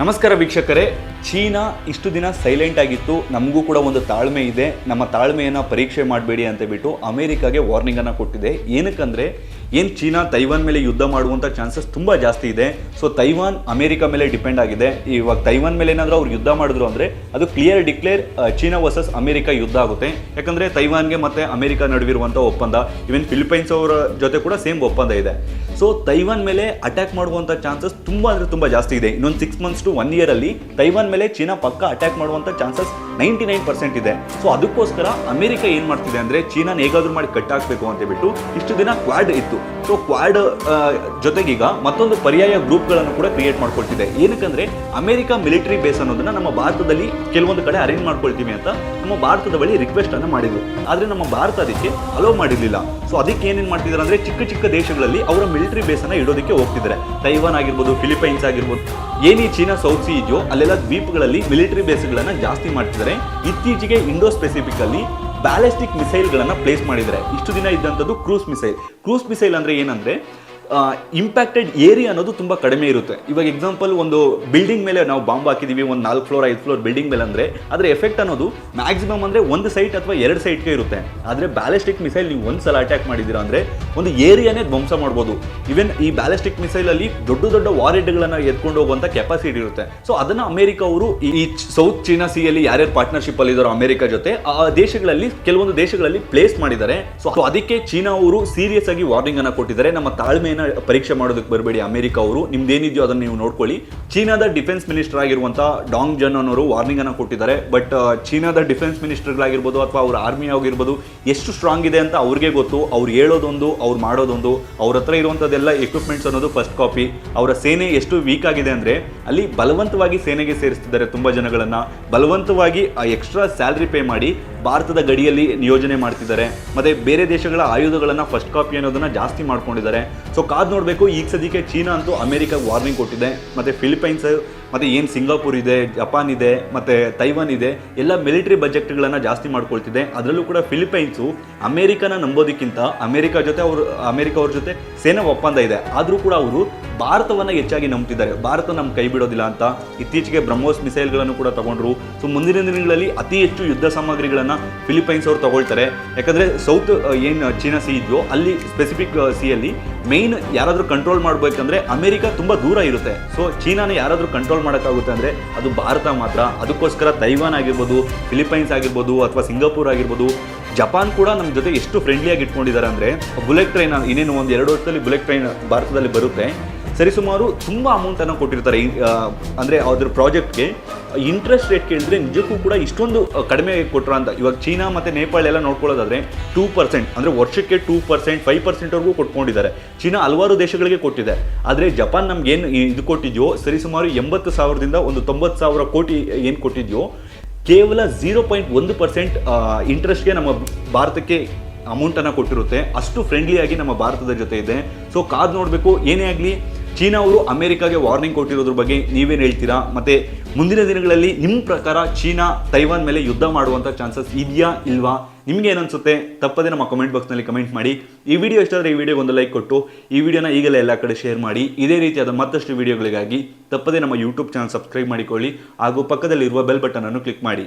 ನಮಸ್ಕಾರ ವೀಕ್ಷಕರೇ. ಚೀನಾ ಇಷ್ಟು ದಿನ ಸೈಲೆಂಟ್ ಆಗಿತ್ತು, ನಮಗೂ ಕೂಡ ಒಂದು ತಾಳ್ಮೆ ಇದೆ, ನಮ್ಮ ತಾಳ್ಮೆಯನ್ನು ಪರೀಕ್ಷೆ ಮಾಡಬೇಡಿ ಅಂತ ಬಿಟ್ಟು ಅಮೇರಿಕಾಗೆ ವಾರ್ನಿಂಗನ್ನು ಕೊಟ್ಟಿದೆ. ಏನಕ್ಕಂದರೆ, ಏನು ಚೀನಾ ತೈವಾನ್ ಮೇಲೆ ಯುದ್ಧ ಮಾಡುವಂಥ ಚಾನ್ಸಸ್ ತುಂಬ ಜಾಸ್ತಿ ಇದೆ. ಸೊ ತೈವಾನ್ ಅಮೇರಿಕಾ ಮೇಲೆ ಡಿಪೆಂಡ್ ಆಗಿದೆ. ಇವಾಗ ತೈವಾನ್ ಮೇಲೆ ಏನಾದರೂ ಅವ್ರು ಯುದ್ಧ ಮಾಡಿದ್ರು ಅಂದರೆ, ಅದು clear declare China versus America ಯುದ್ಧ ಆಗುತ್ತೆ. ಯಾಕಂದರೆ ತೈವಾನ್ಗೆ ಮತ್ತು ಅಮೇರಿಕಾ ನಡುವಿರುವಂಥ ಒಪ್ಪಂದ ಇವನ್ ಫಿಲಿಪೈನ್ಸ್ ಅವರ ಜೊತೆ ಕೂಡ ಸೇಮ್ ಒಪ್ಪಂದ ಇದೆ. ಸೊ ತೈವಾನ್ ಮೇಲೆ ಅಟ್ಯಾಕ್ ಮಾಡುವಂಥ ಚಾನ್ಸಸ್ ತುಂಬ ಅಂದರೆ ತುಂಬ ಜಾಸ್ತಿ ಇದೆ. ಇನ್ನೊಂದು ಸಿಕ್ಸ್ ಮಂತ್ಸ್ ಟು ಒನ್ ಇಯರಲ್ಲಿ ತೈವಾನ್ ಮೇಲೆ ಚೀನಾ ಪಕ್ಕ ಅಟ್ಯಾಕ್ ಮಾಡುವಂತ ಚಾನ್ಸಸ್ ನೈಂಟಿ ನೈನ್ ಪರ್ಸೆಂಟ್ ಇದೆ. ಸೊ ಅದಕ್ಕೋಸ್ಕರ ಅಮೆರಿಕ ಏನು ಮಾಡ್ತಿದೆ ಅಂದ್ರೆ ಚೀನಾ ಹೇಗಾದ್ರೂ ಮಾಡಿ ಕಟ್ ಹಾಕಬೇಕು ಅಂತ ಬಿಟ್ಟು ಇಷ್ಟು ದಿನ ಕ್ವಾಡ್ ಇತ್ತು. ಸೊ ಕ್ವಾಡ್ ಜೊತೆಗೀಗ ಮತ್ತೊಂದು ಪರ್ಯಾಯ ಗ್ರೂಪ್ಗಳನ್ನು ಕೂಡ ಕ್ರಿಯೇಟ್ ಮಾಡ್ಕೊಳ್ತಿದೆ. ಏನಕ್ಕಂದ್ರೆ ಅಮೆರಿಕ ಮಿಲಿಟರಿ ಬೇಸ್ ಅನ್ನೋದನ್ನ ನಮ್ಮ ಭಾರತದಲ್ಲಿ ಕೆಲವೊಂದು ಕಡೆ ಅರೇಂಜ್ ಮಾಡ್ಕೊಳ್ತೀವಿ ಅಂತ ನಮ್ಮ ಭಾರತದ ಬಳಿ ರಿಕ್ವೆಸ್ಟ್ ಅನ್ನ ಮಾಡಿದ್ರು. ಆದ್ರೆ ನಮ್ಮ ಭಾರತ ಅದಕ್ಕೆ ಅಲೋ ಮಾಡಿರ್ಲಿಲ್ಲ. ಸೊ ಅದಕ್ಕೆ ಏನೇನು ಮಾಡ್ತಿದ್ದಾರೆ ಅಂದ್ರೆ ಚಿಕ್ಕ ಚಿಕ್ಕ ದೇಶಗಳಲ್ಲಿ ಅವರ ಮಿಲಿಟರಿ ಬೇಸ್ ಅನ್ನ ಇಡೋದಕ್ಕೆ ಹೋಗ್ತಿದ್ದಾರೆ ತೈವಾನ್ ಆಗಿರ್ಬೋದು ಫಿಲಿಪೈನ್ಸ್ ಆಗಿರ್ಬೋದು, ಏನಿ ಚೀನಾ ಸೌತ್ ಸಿ ಇದೆಯೋ ಅಲ್ಲೆಲ್ಲ ದ್ವೀಪಗಳಲ್ಲಿ ಮಿಲಿಟರಿ ಬೇಸ್ಗಳನ್ನು ಜಾಸ್ತಿ ಮಾಡ್ತಿದ್ದಾರೆ. ಇತ್ತೀಚೆಗೆ ಇಂಡೋ ಸ್ಪೆಸಿಫಿಕ್ ಅಲ್ಲಿ ಬ್ಯಾಲಿಸ್ಟಿಕ್ ಮಿಸೈಲ್ಗಳನ್ನು ಪ್ಲೇಸ್ ಮಾಡಿದ್ದಾರೆ. ಇಷ್ಟು ದಿನ ಇದ್ದಂಥದ್ದು ಕ್ರೂಸ್ ಮಿಸೈಲ್ ಕ್ರೂಸ್ ಮಿಸೈಲ್ ಅಂದರೆ ಏನಂದರೆ ಇಂಪ್ಯಾಕ್ಟೆಡ್ ಏರಿಯಾ ಅನ್ನೋದು ತುಂಬ ಕಡಿಮೆ ಇರುತ್ತೆ. ಇವಾಗ ಎಕ್ಸಾಂಪಲ್ ಒಂದು ಬಿಲ್ಡಿಂಗ್ ಮೇಲೆ ನಾವು ಬಾಂಬ್ ಹಾಕಿದೀವಿ, ಒಂದು ನಾಲ್ಕು ಫ್ಲೋರ್ ಐದು ಫ್ಲೋರ್ ಬಿಲ್ಡಿಂಗ್ ಮೇಲೆ ಅಂದರೆ ಅದರ ಎಫೆಕ್ಟ್ ಅನ್ನೋದು ಮ್ಯಾಕ್ಸಿಮಮ್ ಅಂದರೆ ಒಂದು ಸೈಟ್ ಅಥವಾ ಎರಡು ಸೈಟ್ಗೆ ಇರುತ್ತೆ. ಆದರೆ ಬ್ಯಾಲಿಸ್ಟಿಕ್ ಮಿಸೈಲ್ ನೀವು ಒಂದು ಸಲ ಅಟ್ಯಾಕ್ ಮಾಡಿದ್ದೀರಾ ಅಂದರೆ, ಒಂದು ಏರಿಯಾನೇ ಧ್ವಂಸ ಮಾಡ್ಬೋದು. ಈವನ್ ಈ ಬ್ಯಾಲಿಸ್ಟಿಕ್ ಮಿಸೈಲಲ್ಲಿ ದೊಡ್ಡ ದೊಡ್ಡ ವಾರೆಡ್ಗಳನ್ನು ಎತ್ಕೊಂಡು ಹೋಗುವಂಥ ಕೆಪಾಸಿಟಿ ಇರುತ್ತೆ. ಸೊ ಅದನ್ನು ಅಮೆರಿಕ ಅವರು ಈ ಸೌತ್ ಚೀನಾ ಸಿಯಲ್ಲಿ ಯಾರ್ಯಾರು ಪಾರ್ಟ್ನರ್ಶಿಪ್ ಅಲ್ಲಿ ಇದ್ದಾರೋ ಅಮೆರಿಕ ಜೊತೆ, ಆ ದೇಶಗಳಲ್ಲಿ, ಕೆಲವೊಂದು ದೇಶಗಳಲ್ಲಿ ಪ್ಲೇಸ್ ಮಾಡಿದ್ದಾರೆ. ಸೊ ಅದಕ್ಕೆ ಚೀನಾ ಅವರು ಸೀರಿಯಸ್ ಆಗಿ ವಾರ್ನಿಂಗ್ ಅನ್ನು ಕೊಟ್ಟಿದ್ದಾರೆ. ನಮ್ಮ ಪರೀಕ್ಷೆ ಮಾಡೋದಕ್ಕೆ ಬರಬೇಡಿ, ಅಮೆರಿಕ ಅವರು. ನಿಮ್ದೇನಿದೆಯೋ ಅದನ್ನ ನೀವು ನೋಡ್ಕೊಳ್ಳಿ. ಚೀನಾದ ಡಿಫೆನ್ಸ್ ಮಿನಿಸ್ಟರ್ ಆಗಿರುವಂಥ ಡಾಂಗ್ ಜನ್ ಅನ್ನೋರು ವಾರ್ನಿಂಗ್ ಅನ್ನು ಕೊಟ್ಟಿದ್ದಾರೆ. ಬಟ್ ಚೀನಾದ ಡಿಫೆನ್ಸ್ ಮಿನಿಸ್ಟರ್ಗಳಾಗಿರ್ಬೋದು ಅಥವಾ ಅವ್ರ ಆರ್ಮಿ ಆಗಿರ್ಬೋದು, ಎಷ್ಟು ಸ್ಟ್ರಾಂಗ್ ಇದೆ ಅಂತ ಅವ್ರಿಗೆ ಗೊತ್ತು. ಅವ್ರು ಹೇಳೋದೊಂದು, ಅವ್ರು ಮಾಡೋದೊಂದು. ಅವ್ರ ಹತ್ರ ಇರುವಂಥದ್ದೆಲ್ಲ ಎಕ್ವಿಪ್ಮೆಂಟ್ಸ್ ಅನ್ನೋದು ಫಸ್ಟ್ ಕಾಪಿ ಅವರ ಸೇನೆ ಎಷ್ಟು ವೀಕ್ ಆಗಿದೆ ಅಂದರೆ, ಅಲ್ಲಿ ಬಲವಂತವಾಗಿ ಸೇನೆಗೆ ಸೇರಿಸ್ತಿದ್ದಾರೆ ತುಂಬ ಜನಗಳನ್ನು. ಬಲವಂತವಾಗಿ ಎಕ್ಸ್ಟ್ರಾ ಸ್ಯಾಲ್ರಿ ಪೇ ಮಾಡಿ ಭಾರತದ ಗಡಿಯಲ್ಲಿ ನಿಯೋಜನೆ ಮಾಡ್ತಿದ್ದಾರೆ. ಮತ್ತೆ ಬೇರೆ ದೇಶಗಳ ಆಯುಧಗಳನ್ನ ಫಸ್ಟ್ ಕಾಪಿ ಅನ್ನೋದನ್ನ ಜಾಸ್ತಿ ಮಾಡ್ಕೊಂಡಿದ್ದಾರೆ. ಸೊ ಕಾದ್ ನೋಡಬೇಕು, ಈಗ ಸದ್ಯಕ್ಕೆ ಚೀನಾ ಅಂತೂ ಅಮೆರಿಕಾಗೆ ವಾರ್ನಿಂಗ್ ಕೊಟ್ಟಿದೆ. ಮತ್ತೆ ಫಿಲಿಪೈನ್ಸ್ ಮತ್ತೆ ಏನು ಸಿಂಗಾಪುರ್ ಇದೆ, ಜಪಾನ್ ಇದೆ, ಮತ್ತು ತೈವಾನ್ ಇದೆ, ಎಲ್ಲ ಮಿಲಿಟರಿ ಬಜೆಟ್ಗಳನ್ನು ಜಾಸ್ತಿ ಮಾಡ್ಕೊಳ್ತಿದೆ. ಅದರಲ್ಲೂ ಕೂಡ ಫಿಲಿಪೈನ್ಸು ಅಮೇರಿಕಾನ ನಂಬೋದಕ್ಕಿಂತ ಅಮೇರಿಕಾ ಜೊತೆ ಅವರು, ಅಮೇರಿಕಾ ಅವ್ರ ಜೊತೆ ಸೇನಾ ಒಪ್ಪಂದ ಇದೆ. ಆದರೂ ಕೂಡ ಅವರು ಭಾರತವನ್ನು ಹೆಚ್ಚಾಗಿ ನಂಬ್ತಿದ್ದಾರೆ. ಭಾರತ ನಮ್ಮ ಕೈ ಬಿಡೋದಿಲ್ಲ ಅಂತ ಇತ್ತೀಚೆಗೆ ಬ್ರಹ್ಮೋಸ್ ಮಿಸೈಲ್ಗಳನ್ನು ಕೂಡ ತಗೊಂಡ್ರು. ಸೊ ಮುಂದಿನ ದಿನಗಳಲ್ಲಿ ಅತಿ ಹೆಚ್ಚು ಯುದ್ಧ ಸಾಮಗ್ರಿಗಳನ್ನು ಫಿಲಿಪೈನ್ಸ್ ಅವರು ತಗೊಳ್ತಾರೆ. ಯಾಕಂದರೆ ಸೌತ್ ಏನು ಚೀನಾ ಸಿ ಇದೆಯೋ, ಅಲ್ಲಿ ಸ್ಪೆಸಿಫಿಕ್ ಸಿಯಲ್ಲಿ ಮೇನ್ ಯಾರಾದರೂ ಕಂಟ್ರೋಲ್ ಮಾಡಬೇಕಂದ್ರೆ ಅಮೆರಿಕ ತುಂಬ ದೂರ ಇರುತ್ತೆ. ಸೊ ಚೀನಾನ ಯಾರಾದರೂ ಕಂಟ್ರೋಲ್ ಮಾಡೋಕ್ಕಾಗುತ್ತೆ ಅಂದರೆ ಅದು ಭಾರತ ಮಾತ್ರ. ಅದಕ್ಕೋಸ್ಕರ ತೈವಾನ್ ಆಗಿರ್ಬೋದು ಫಿಲಿಪೈನ್ಸ್ ಆಗಿರ್ಬೋದು ಅಥವಾ ಸಿಂಗಾಪುರ್ ಆಗಿರ್ಬೋದು, ಜಪಾನ್ ಕೂಡ ನಮ್ಮ ಜೊತೆ ಎಷ್ಟು ಫ್ರೆಂಡ್ಲಿಯಾಗಿ ಇಟ್ಕೊಂಡಿದ್ದಾರೆ ಅಂದರೆ ಬುಲೆಟ್ ಟ್ರೈನ್ ಇನ್ನೇನು ಒಂದು ಎರಡು ವರ್ಷದಲ್ಲಿ ಬುಲೆಟ್ ಟ್ರೈನ್ ಭಾರತದಲ್ಲಿ ಬರುತ್ತೆ. ಸರಿಸುಮಾರು ತುಂಬ ಅಮೌಂಟನ್ನು ಕೊಟ್ಟಿರ್ತಾರೆ ಅಂದರೆ ಅದ್ರ ಪ್ರಾಜೆಕ್ಟ್ಗೆ ಇಂಟ್ರೆಸ್ಟ್ ರೇಟ್ ಕೇಳಿದ್ರೆ ನಿಜಕ್ಕೂ ಕೂಡ ಇಷ್ಟೊಂದು ಕಡಿಮೆ ಕೊಟ್ಟರು ಅಂತ. ಇವಾಗ ಚೀನಾ ಮತ್ತು ನೇಪಾಳ ಎಲ್ಲ ನೋಡ್ಕೊಳ್ಳೋದಾದ್ರೆ ಟೂ ಪರ್ಸೆಂಟ್ ಅಂದರೆ ವರ್ಷಕ್ಕೆ ಟೂ ಪರ್ಸೆಂಟ್ ಫೈವ್ ಪರ್ಸೆಂಟ್ವರೆಗೂ ಕೊಟ್ಕೊಂಡಿದ್ದಾರೆ. ಚೀನಾ ಹಲವಾರು ದೇಶಗಳಿಗೆ ಕೊಟ್ಟಿದೆ. ಆದರೆ ಜಪಾನ್ ನಮ್ಗೆ ಏನು ಇದು ಕೊಟ್ಟಿದೆಯೋ, ಸರಿಸುಮಾರು ಎಂಬತ್ತು ಸಾವಿರದಿಂದ ಒಂದು ತೊಂಬತ್ತು ಸಾವಿರ ಕೋಟಿ ಏನು ಕೊಟ್ಟಿದೆಯೋ, ಕೇವಲ ಝೀರೋ ಪಾಯಿಂಟ್ ಒಂದು ಪರ್ಸೆಂಟ್ ಇಂಟ್ರೆಸ್ಟ್ಗೆ ನಮ್ಮ ಭಾರತಕ್ಕೆ ಅಮೌಂಟನ್ನು ಕೊಟ್ಟಿರುತ್ತೆ. ಅಷ್ಟು ಫ್ರೆಂಡ್ಲಿಯಾಗಿ ನಮ್ಮ ಭಾರತದ ಜೊತೆ ಇದೆ. ಸೊ ಕಾದು ನೋಡಬೇಕು, ಏನೇ ಆಗಲಿ ಚೀನಾ ಅವರು ಅಮೆರಿಕಾಗೆ ವಾರ್ನಿಂಗ್ ಕೊಟ್ಟಿರೋದ್ರ ಬಗ್ಗೆ ನೀವೇನು ಹೇಳ್ತೀರಾ? ಮತ್ತೆ ಮುಂದಿನ ದಿನಗಳಲ್ಲಿ ನಿಮ್ಮ ಪ್ರಕಾರ ಚೀನಾ ತೈವಾನ್ ಮೇಲೆ ಯುದ್ಧ ಮಾಡುವಂಥ ಚಾನ್ಸಸ್ ಇದೆಯಾ ಇಲ್ವಾ? ನಿಮಗೆ ಏನನ್ಸುತ್ತೆ ತಪ್ಪದೆ ನಮ್ಮ ಕಮೆಂಟ್ ಬಾಕ್ಸ್ನಲ್ಲಿ ಕಮೆಂಟ್ ಮಾಡಿ. ಈ ವಿಡಿಯೋ ಇಷ್ಟಾದರೆ ಈ ವಿಡಿಯೋಗೆ ಒಂದು ಲೈಕ್ ಕೊಟ್ಟು, ಈ ವಿಡಿಯೋನ ಈಗಲೇ ಎಲ್ಲ ಕಡೆ ಶೇರ್ ಮಾಡಿ. ಇದೇ ರೀತಿಯಾದ ಮತ್ತಷ್ಟು ವಿಡಿಯೋಗಳಿಗಾಗಿ ತಪ್ಪದೇ ನಮ್ಮ ಯೂಟ್ಯೂಬ್ ಚಾನಲ್ ಸಬ್ಸ್ಕ್ರೈಬ್ ಮಾಡಿಕೊಳ್ಳಿ. ಹಾಗೂ ಪಕ್ಕದಲ್ಲಿರುವ ಬೆಲ್ ಬಟನನ್ನು ಕ್ಲಿಕ್ ಮಾಡಿ.